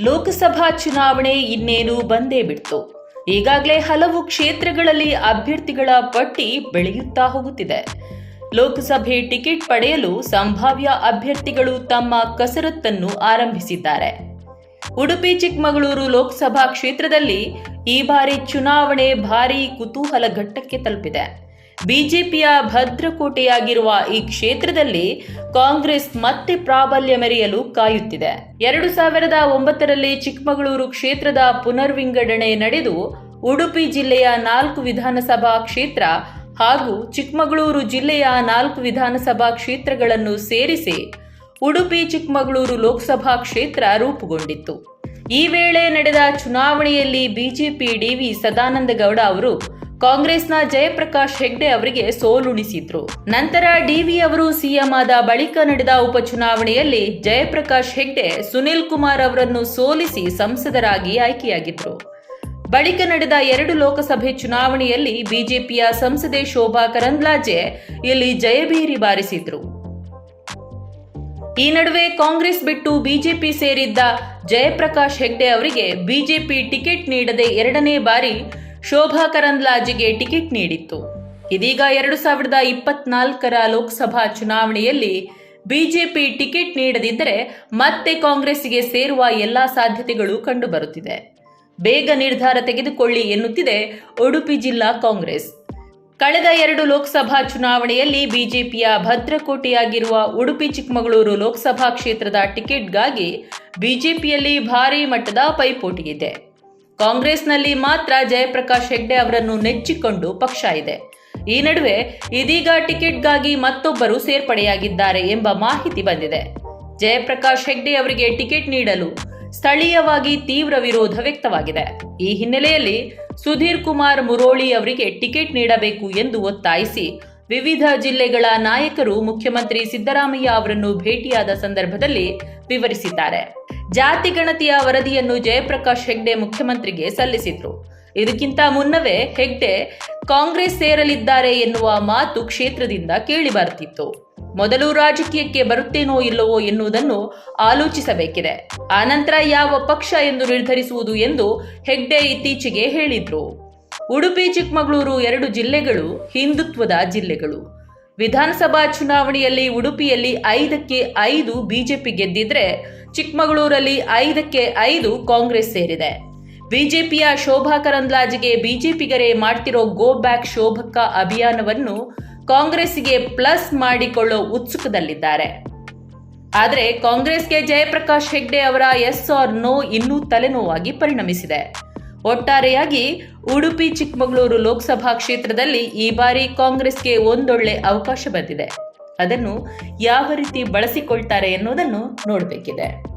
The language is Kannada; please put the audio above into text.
ಲೋಕಸಭಾ ಚುನಾವಣೆ ಇನ್ನೇನು ಬಂದೇ ಬಿಡ್ತು. ಈಗಾಗಲೇ ಹಲವು ಕ್ಷೇತ್ರಗಳಲ್ಲಿ ಅಭ್ಯರ್ಥಿಗಳ ಪಟ್ಟಿ ಬೆಳೆಯುತ್ತಾ ಹೋಗುತ್ತಿದೆ. ಲೋಕಸಭೆ ಟಿಕೆಟ್ ಪಡೆಯಲು ಸಂಭಾವ್ಯ ಅಭ್ಯರ್ಥಿಗಳು ತಮ್ಮ ಕಸರತ್ತನ್ನು ಆರಂಭಿಸಿದ್ದಾರೆ. ಉಡುಪಿ, ಚಿಕ್ಕಮಗಳೂರು ಲೋಕಸಭಾ ಕ್ಷೇತ್ರದಲ್ಲಿ ಈ ಬಾರಿ ಚುನಾವಣೆ ಭಾರೀ ಕುತೂಹಲ ಘಟ್ಟಕ್ಕೆ ತಲುಪಿದೆ. ಬಿಜೆಪಿಯ ಭದ್ರಕೋಟೆಯಾಗಿರುವ ಈ ಕ್ಷೇತ್ರದಲ್ಲಿ ಕಾಂಗ್ರೆಸ್ ಮತ್ತೆ ಪ್ರಾಬಲ್ಯ ಮೆರೆಯಲು ಕಾಯುತ್ತಿದೆ. ಎರಡು ಸಾವಿರದ ಒಂಬತ್ತರಲ್ಲಿ ಚಿಕ್ಕಮಗಳೂರು ಕ್ಷೇತ್ರದ ಪುನರ್ವಿಂಗಡಣೆ ನಡೆದು ಉಡುಪಿ ಜಿಲ್ಲೆಯ ನಾಲ್ಕು ವಿಧಾನಸಭಾ ಕ್ಷೇತ್ರ ಹಾಗೂ ಚಿಕ್ಕಮಗಳೂರು ಜಿಲ್ಲೆಯ ನಾಲ್ಕು ವಿಧಾನಸಭಾ ಕ್ಷೇತ್ರಗಳನ್ನು ಸೇರಿಸಿ ಉಡುಪಿ ಚಿಕ್ಕಮಗಳೂರು ಲೋಕಸಭಾ ಕ್ಷೇತ್ರ ರೂಪುಗೊಂಡಿತ್ತು. ಈ ವೇಳೆ ನಡೆದ ಚುನಾವಣೆಯಲ್ಲಿ ಬಿಜೆಪಿ ಡಿವಿ ಸದಾನಂದಗೌಡ ಅವರು ಕಾಂಗ್ರೆಸ್ನ ಜಯಪ್ರಕಾಶ್ ಹೆಗ್ಡೆ ಅವರಿಗೆ ಸೋಲುಣಿಸಿದ್ರು. ನಂತರ ಡಿವಿ ಅವರು ಸಿಎಂ ಆದ ಬಳಿಕ ನಡೆದ ಉಪಚುನಾವಣೆಯಲ್ಲಿ ಜಯಪ್ರಕಾಶ್ ಹೆಗ್ಡೆ ಸುನಿಲ್ ಕುಮಾರ್ ಅವರನ್ನು ಸೋಲಿಸಿ ಸಂಸದರಾಗಿ ಆಯ್ಕೆಯಾಗಿದ್ರು. ಬಳಿಕ ನಡೆದ ಎರಡು ಲೋಕಸಭೆ ಚುನಾವಣೆಯಲ್ಲಿ ಬಿಜೆಪಿಯ ಸಂಸದೆ ಶೋಭಾ ಕರಂದ್ಲಾಜೆ ಇಲ್ಲಿ ಜಯಭೇರಿ ಬಾರಿಸಿದ್ರು. ಈ ನಡುವೆ ಕಾಂಗ್ರೆಸ್ ಬಿಟ್ಟು ಬಿಜೆಪಿ ಸೇರಿದ್ದ ಜಯಪ್ರಕಾಶ್ ಹೆಗ್ಡೆ ಅವರಿಗೆ ಬಿಜೆಪಿ ಟಿಕೆಟ್ ನೀಡದೆ ಎರಡನೇ ಬಾರಿ ಶೋಭಾ ಕರಂದ್ಲಾಜೆಗೆ ಟಿಕೆಟ್ ನೀಡಿತ್ತು. ಇದೀಗ ಎರಡು ಸಾವಿರದ ಇಪ್ಪತ್ನಾಲ್ಕರ ಲೋಕಸಭಾ ಚುನಾವಣೆಯಲ್ಲಿ ಬಿಜೆಪಿ ಟಿಕೆಟ್ ನೀಡದಿದ್ದರೆ ಮತ್ತೆ ಕಾಂಗ್ರೆಸ್ಗೆ ಸೇರುವ ಎಲ್ಲಾ ಸಾಧ್ಯತೆಗಳು ಕಂಡುಬರುತ್ತಿದೆ. ಬೇಗ ನಿರ್ಧಾರ ತೆಗೆದುಕೊಳ್ಳಿ ಎನ್ನುತ್ತಿದೆ ಉಡುಪಿ ಜಿಲ್ಲಾ ಕಾಂಗ್ರೆಸ್. ಕಳೆದ ಎರಡು ಲೋಕಸಭಾ ಚುನಾವಣೆಯಲ್ಲಿ ಬಿಜೆಪಿಯ ಭದ್ರಕೋಟೆಯಾಗಿರುವ ಉಡುಪಿ ಚಿಕ್ಕಮಗಳೂರು ಲೋಕಸಭಾ ಕ್ಷೇತ್ರದ ಟಿಕೆಟ್ಗಾಗಿ ಬಿಜೆಪಿಯಲ್ಲಿ ಭಾರೀ ಮಟ್ಟದ ಪೈಪೋಟಿಯಿದೆ. ಕಾಂಗ್ರೆಸ್ನಲ್ಲಿ ಮಾತ್ರ ಜಯಪ್ರಕಾಶ್ ಹೆಗ್ಡೆ ಅವರನ್ನು ನೆಚ್ಚಿಕೊಂಡು ಪಕ್ಷ ಇದೆ. ಈ ನಡುವೆ ಇದೀಗ ಟಿಕೆಟ್ಗಾಗಿ ಮತ್ತೊಬ್ಬರು ಸೇರ್ಪಡೆಯಾಗಿದ್ದಾರೆ ಎಂಬ ಮಾಹಿತಿ ಬಂದಿದೆ. ಜಯಪ್ರಕಾಶ್ ಹೆಗ್ಡೆ ಅವರಿಗೆ ಟಿಕೆಟ್ ನೀಡಲು ಸ್ಥಳೀಯವಾಗಿ ತೀವ್ರ ವಿರೋಧ ವ್ಯಕ್ತವಾಗಿದೆ. ಈ ಹಿನ್ನೆಲೆಯಲ್ಲಿ ಸುಧೀರ್ ಕುಮಾರ್ ಮುರೋಳಿ ಅವರಿಗೆ ಟಿಕೆಟ್ ನೀಡಬೇಕು ಎಂದು ಒತ್ತಾಯಿಸಿ ವಿವಿಧ ಜಿಲ್ಲೆಗಳ ನಾಯಕರು ಮುಖ್ಯಮಂತ್ರಿ ಸಿದ್ದರಾಮಯ್ಯ ಅವರನ್ನು ಭೇಟಿಯಾದ ಸಂದರ್ಭದಲ್ಲಿ ವಿವರಿಸಿದ್ದಾರೆ. ಜಾತಿ ಗಣತಿಯ ವರದಿಯನ್ನು ಜಯಪ್ರಕಾಶ್ ಹೆಗ್ಡೆ ಮುಖ್ಯಮಂತ್ರಿಗೆ ಸಲ್ಲಿಸಿದ್ರು. ಇದಕ್ಕಿಂತ ಮುನ್ನವೇ ಹೆಗ್ಡೆ ಕಾಂಗ್ರೆಸ್ ಸೇರಲಿದ್ದಾರೆ ಎನ್ನುವ ಮಾತು ಕ್ಷೇತ್ರದಿಂದ ಕೇಳಿಬರುತ್ತಿತ್ತು ಮೊದಲು ರಾಜಕೀಯಕ್ಕೆ ಬರುತ್ತೇನೋ ಇಲ್ಲವೋ ಎನ್ನುವುದನ್ನು ಆಲೋಚಿಸಬೇಕಿದೆ. ಆನಂತರ ಯಾವ ಪಕ್ಷ ಎಂದು ನಿರ್ಧರಿಸುವುದು ಎಂದು ಹೆಗ್ಡೆ ಇತ್ತೀಚೆಗೆ ಹೇಳಿದ್ರು. ಉಡುಪಿ ಚಿಕ್ಕಮಗಳೂರು ಎರಡು ಜಿಲ್ಲೆಗಳು ಹಿಂದುತ್ವದ ಜಿಲ್ಲೆಗಳು. ವಿಧಾನಸಭಾ ಚುನಾವಣೆಯಲ್ಲಿ ಉಡುಪಿಯಲ್ಲಿ ಐದಕ್ಕೆ ಐದು ಬಿಜೆಪಿ ಗೆದ್ದಿದ್ರೆ ಚಿಕ್ಕಮಗಳೂರಲ್ಲಿ ಐದಕ್ಕೆ ಐದು ಕಾಂಗ್ರೆಸ್ ಸೇರಿದೆ. ಬಿಜೆಪಿಯ ಶೋಭಾ ಕರಂದ್ಲಾಜೆಗೆ ಬಿಜೆಪಿಗರೇ ಮಾಡ್ತಿರೋ ಗೋ ಬ್ಯಾಕ್ ಶೋಭಕ್ಕ ಅಭಿಯಾನವನ್ನು ಕಾಂಗ್ರೆಸ್ಗೆ ಪ್ಲಸ್ ಮಾಡಿಕೊಳ್ಳೋ ಉತ್ಸುಕದಲ್ಲಿದ್ದಾರೆ. ಆದರೆ ಕಾಂಗ್ರೆಸ್ಗೆ ಜಯಪ್ರಕಾಶ್ ಹೆಗ್ಡೆ ಅವರ ಎಸ್ ಆರ್ ನೋ ಇನ್ನೂ ತಲೆನೋವಾಗಿ ಪರಿಣಮಿಸಿದೆ. ಒಟ್ಟಾರೆಯಾಗಿ ಉಡುಪಿ, ಚಿಕ್ಕಮಗಳೂರು ಲೋಕಸಭಾ ಕ್ಷೇತ್ರದಲ್ಲಿ ಈ ಬಾರಿ ಕಾಂಗ್ರೆಸ್ಗೆ ಒಂದೊಳ್ಳೆ ಅವಕಾಶ ಬಂದಿದೆ. ಅದನ್ನು ಯಾವ ರೀತಿ ಬಳಸಿಕೊಳ್ತಾರೆ ಎನ್ನುವುದನ್ನು ನೋಡಬೇಕಿದೆ.